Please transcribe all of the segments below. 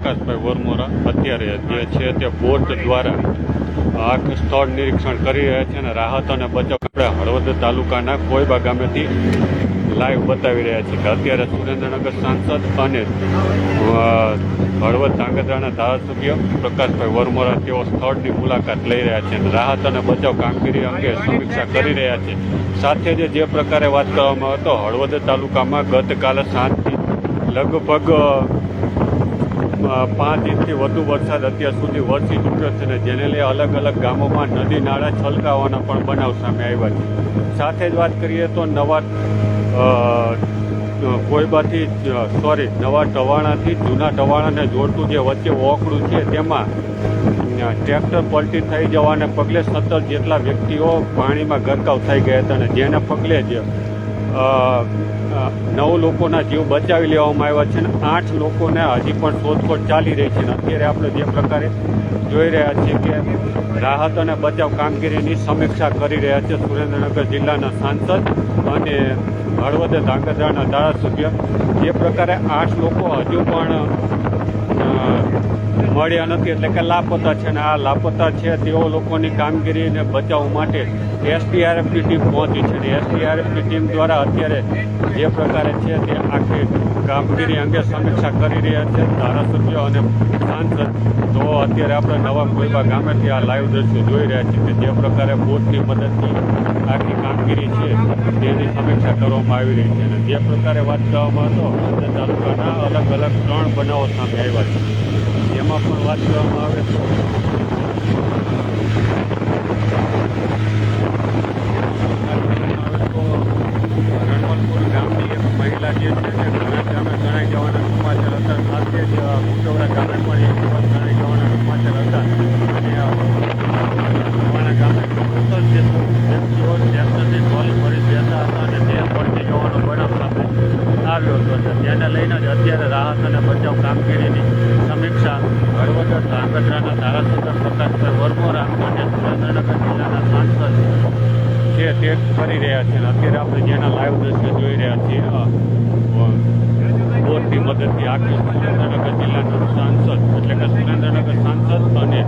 પ્રકાશભાઈ વરમોરા અત્યારે જે છે તે બોટ દ્વારા આગ સ્થળ નિરીક્ષણ કરી રહ્યા છે અને રાહત અને બચાવ આપણે હળવદ તાલુકાના કોઈબા ગામેથી લાઈવ બતાવી રહ્યા છીએ અત્યારે સુરેન્દ્રનગર સાંસદ અને હળવદ ધાંગધ્રાના ધારાસભ્ય પ્રકાશભાઈ વરમોરા તેઓ સ્થળની મુલાકાત લઈ રહ્યા છે અને રાહત અને બચાવ કામગીરી અંગે સમીક્ષા કરી રહ્યા છે. સાથે જ જે પ્રકારે વાત કરવામાં આવે તો હળવદ તાલુકામાં ગતકાલે સાંજથી લગભગ પાંચ ઇંચથી વધુ વરસાદ અત્યાર સુધી વરસી ચૂક્યો છે અને જેને લઈ અલગ અલગ ગામોમાં નદી નાળા છલકાવાના પણ બનાવ સામે આવ્યા છે. સાથે જ વાત કરીએ તો નવા કોઈબાથી સોરી નવા ટવાણાથી જૂના ટવાણાને જોડતું જે વચ્ચે ઓકડું છે તેમાં ટ્રેક્ટર પલટી થઈ જવાને પગલે સત્તર જેટલા વ્યક્તિઓ પાણીમાં ગરકાવ થઈ ગયા હતા અને જેને પગલે જ નવ લોકોના જીવ બચાવી લેવામાં આવ્યા છે અને આઠ લોકોને હજી પણ શોધખોળ ચાલી રહી છે અને અત્યારે આપણે જે પ્રકારે જોઈ રહ્યા છીએ કે રાહત અને બચાવ કામગીરીની સમીક્ષા કરી રહ્યા છે સુરેન્દ્રનગર જિલ્લાના સાંસદ અને હળવદ ધાંગધ્રાના ધારાસભ્ય. જે પ્રકારે આઠ લોકો હજુ પણ મળ્યા નથી એટલે કે લાપતા છે અને આ લાપતા છે તેઓ લોકોની કામગીરીને બચાવ માટે એસડીઆરએફની ટીમ પહોંચી છે અને એસડીઆરએફની ટીમ દ્વારા અત્યારે જે પ્રકારે છે તે આખી કામગીરી અંગે સમીક્ષા કરી રહ્યા છે ધારાસભ્યો અને સાંસદ. તો અત્યારે આપણે નવા કોઈબા ગામેથી આ લાઈવ દ્રશ્યો જોઈ રહ્યા છીએ કે જે પ્રકારે બોટની મદદથી આખી કામગીરી છે તેની સમીક્ષા કરવામાં આવી રહી છે. અને જે પ્રકારે વાત કરવામાં હતો તાલુકાના અલગ અલગ ત્રણ બનાવો સામે આવ્યા છે. એમાં પણ વાત કરવામાં આવે રણવલપુર મહિલા જે છે તે ઘણા ગામે ગણાઈ જવાના સમાચાર હતા સાથે જ કુટવડા જવાના સમાચાર હતા અને કુટવાડા ગામે બેઠા હતા અને તે પલટી જવાનો બનાવ આવ્યો હતો તેને લઈને જ અત્યારે રાહત અને બચાવ કામગીરીની સમીક્ષા હળવદ ધાંગધ્રાના ધારાસભ્ય પ્રકાશભાઈ વરમોરા અને સુરેન્દ્રનગર જિલ્લાના સાંસદ છે તે કરી રહ્યા છે. અત્યારે આપણે જેના લાઈવ દ્રશ્યો જોઈ રહ્યા છીએ. અ, મદદથી આખી સુરેન્દ્રનગર જિલ્લાના સાંસદ એટલે કે સુરેન્દ્રનગર સાંસદ અને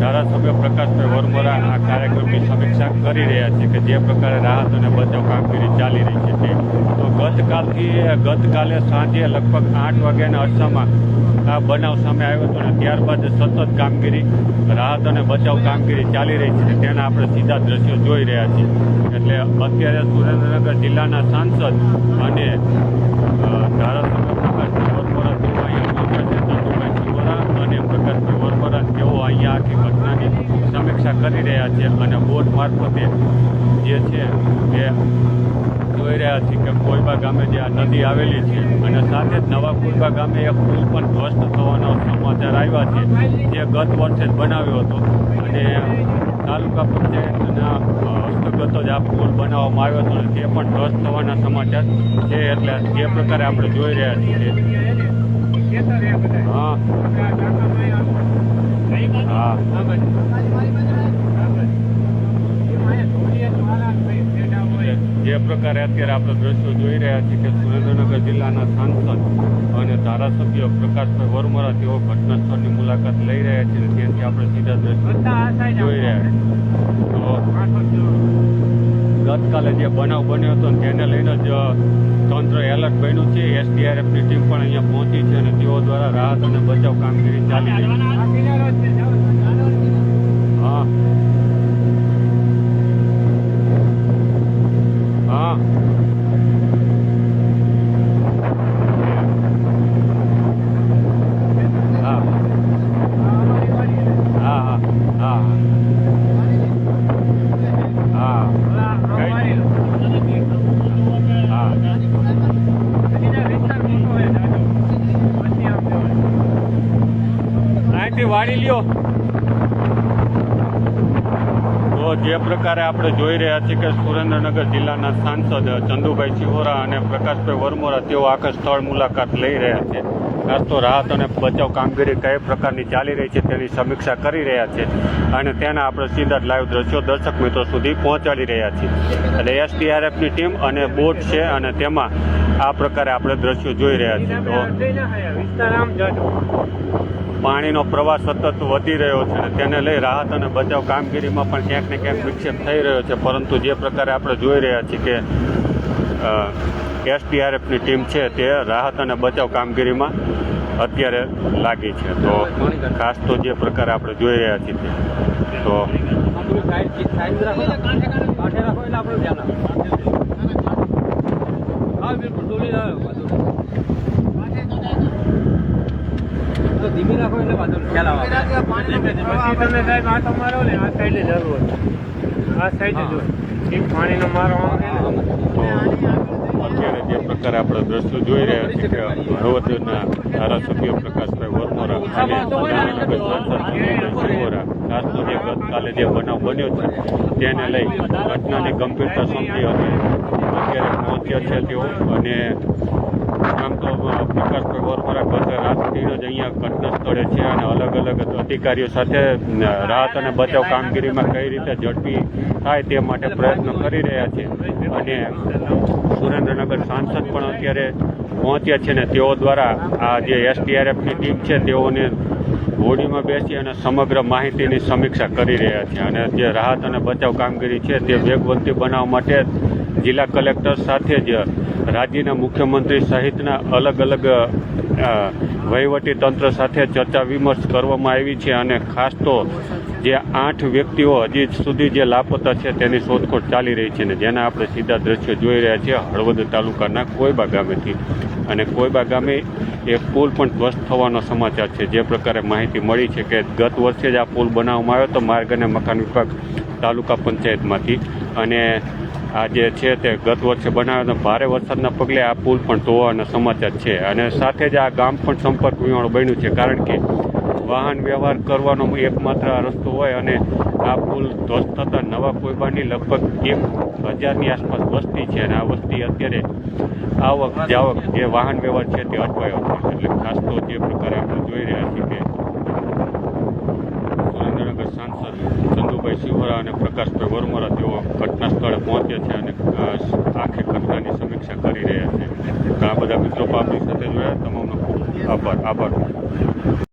ધારાસભ્ય પ્રકાશભાઈ વરમોરા આ કાર્યક્રમની સમીક્ષા કરી રહ્યા છે કે જે પ્રકારે રાહત અને બચાવ કામગીરી ચાલી રહી છે તે. તો ગતકાલથી ગતકાલે સાંજે લગભગ આઠ વાગ્યાના અરસામાં આ બનાવ સામે આવ્યો હતો અને ત્યારબાદ સતત કામગીરી રાહત અને બચાવ કામગીરી ચાલી રહી છે તેના આપણે સીધા દ્રશ્યો જોઈ રહ્યા છીએ. એટલે અત્યારે સુરેન્દ્રનગર જિલ્લાના સાંસદ અને ધારાસભ્ય પ્રકાશભાઈ વરમોરા તેઓ અહીંયા પહોંચ્યા છે ચંદુભાઈ સિંહોરા અને પ્રકાશભાઈ વરમોરા તેઓ અહીંયા આખી ઘટનાની? સમીક્ષા કરી રહ્યા છે અને બોટ મારફતે જે છે એ જોઈ રહ્યા છીએ કે કોઈબા ગામે જે આ નદી આવેલી છે અને સાથે જ નવા કોઈબા ગામે એક પુલ પણ ધ્વસ્ત થવાનો સમાચાર આવ્યા છે, જે ગત વર્ષે જ બનાવ્યો હતો. અને તાલુકા પંચાયતના હસ્તગત જ આ પુલ બનાવવામાં આવ્યો હતો તે પણ ધ્વસ્ત થવાના સમાચાર છે એટલે જે પ્રકારે આપણે જોઈ રહ્યા છીએ. હા જે પ્રકારે અત્યારે આપણે દ્રશ્યો જોઈ રહ્યા છીએ કે સુરેન્દ્રનગર જિલ્લાના સાંસદ અને ધારાસભ્ય પ્રકાશભાઈ વરમોરા તેઓ ઘટના મુલાકાત લઈ રહ્યા છે ત્યાંથી આપણે સીધા દ્રશ્યો જોઈ રહ્યા છીએ. ગતકાલે જે બનાવ બન્યો હતો તેને લઈને જ તંત્ર એલર્ટ બન્યું છે. એસડીઆરએફની ટીમ પણ અહીંયા પહોંચી છે અને તેઓ દ્વારા રાહત અને બચાવ કામગીરી ચાલી રહી છે. હા. હા વાળી લ્યો તો જે પ્રકારે આપણે જોઈ રહ્યા છીએ કે સુરેન્દ્રનગર જિલ્લાના સાંસદ ચંદુભાઈ ચિહોરા અને પ્રકાશભાઈ વરમોરા તેઓ આખા સ્થળ મુલાકાત લઈ રહ્યા છે. ખાસ તો રાહત અને બચાવ કામગીરી કઈ પ્રકારની ચાલી રહી છે તેની સમીક્ષા કરી રહ્યા છે અને તેના આપણે સીધા લાઈવ દ્રશ્યો દર્શક મિત્રો સુધી પહોંચાડી રહ્યા છીએ. એટલે એસડીઆરએફની ટીમ અને બોટ છે અને તેમાં આ પ્રકારે આપણે દ્રશ્યો જોઈ રહ્યા છીએ. તો પાણીનો પ્રવાહ સતત વધી રહ્યો છે તેને લઈ રાહત અને બચાવ કામગીરીમાં પણ ક્યાંક ને ક્યાંક વિક્ષેપ થઈ રહ્યો છે. પરંતુ જે પ્રકારે આપણે જોઈ રહ્યા છીએ કે એસડીઆરએફની ટીમ છે તે રાહત અને બચાવ કામગીરીમાં અત્યારે લાગી છે. તો ખાસ તો જે પ્રકારે આપણે જોઈ રહ્યા છીએ તે. તો ધીમી રાખો એટલે વાંધો નહીં. ખ્યાલ આવે પછી તમે સાહેબ આ તો ને આ સાઈડે જરૂર આ સાઈડે જો એક પાણીનો મારો અત્યારે જે પ્રકારે આપણે દ્રશ્યો જોઈ રહ્યા છીએ કે હળવદના ધારાસભ્ય પ્રકાશભાઈ વરમોરા અને વરમોરા સાંસદ સુરેન્દ્રભાઈ સિંહોરા ખાસ તો જે ગતકાલે જે બનાવ બન્યો છે તેને લઈ ઘટનાની ગંભીરતા સમજી અને અત્યારે પહોંચ્યા છે તેઓ અને આમ તો પ્રકાશભાઈ ગત રાતથી જ અહીંયા ઘટના સ્થળે છે અને અલગ અલગ અધિકારીઓ સાથે રાહત અને બચાવ કામગીરીમાં કઈ રીતે ઝડપી થાય તે માટે પ્રયત્નો કરી રહ્યા છે. અને સુરેન્દ્રનગર સાંસદ પણ અત્યારે પહોંચ્યા છે ને તેઓ દ્વારા આ જે એસડીઆરએફની ટીમ છે તેઓને હોડીમાં બેસી અને સમગ્ર માહિતીની સમીક્ષા કરી રહ્યા છે. અને જે રાહત અને બચાવ કામગીરી છે તે વેગવંતી બનાવવા માટે જિલ્લા કલેક્ટર સાથે જ રાજ્યના મુખ્યમંત્રી સહિતના અલગ અલગ વહીવટી તંત્ર સાથે ચર્ચા વિમર્શ કરવામાં આવી છે અને ખાસ તો જે આઠ વ્યક્તિઓ હજી સુધી જે લાપતા છે તેની શોધખોળ ચાલી રહી છે ને જેના આપણે સીધા દ્રશ્યો જોઈ રહ્યા છીએ હળવદ તાલુકાના કોઈબા ગામેથી. અને કોઈબા ગામે એક પુલ પણ ધ્વસ્ત થવાનો સમાચાર છે. જે પ્રકારે માહિતી મળી છે કે ગત વર્ષે જ આ પુલ બનાવવામાં આવ્યો હતો માર્ગ અને મકાન વિભાગ તાલુકા પંચાયતમાંથી. અને આ જે છે તે ગત વર્ષે બનાવ્યો ભારે વરસાદના પગલે આ પુલ પણ ધોવાના સમાચાર છે. અને સાથે જ આ ગામ પણ સંપર્ક વિહોણું બન્યું છે. કારણ કે વાહન વ્યવહાર કરવાનો એકમાત્ર રસ્તો હોય અને આ પુલ ધ્વસ્ત થતાં નવા કોઈબાની લગભગ એક હજારની આસપાસ વસ્તી છે. અને આ વસ્તી અત્યારે આવક જાવક જે વાહન વ્યવહાર છે તે અટવાયો છે. એટલે ખાસ તો જે પ્રકારે આપણે જોઈ રહ્યા છીએ કે સુરેન્દ્રનગર સાંસદ ચંદુભાઈ સિંહોરા અને પ્રકાશભાઈ વર્મરા તેઓ ઘટના સ્થળે પહોંચ્યા છે અને આખી ઘટનાની સમીક્ષા કરી રહ્યા છે. ઘણા બધા મિત્રો પણ સાથે જોયા તમામનો ખૂબ આભાર. આભાર.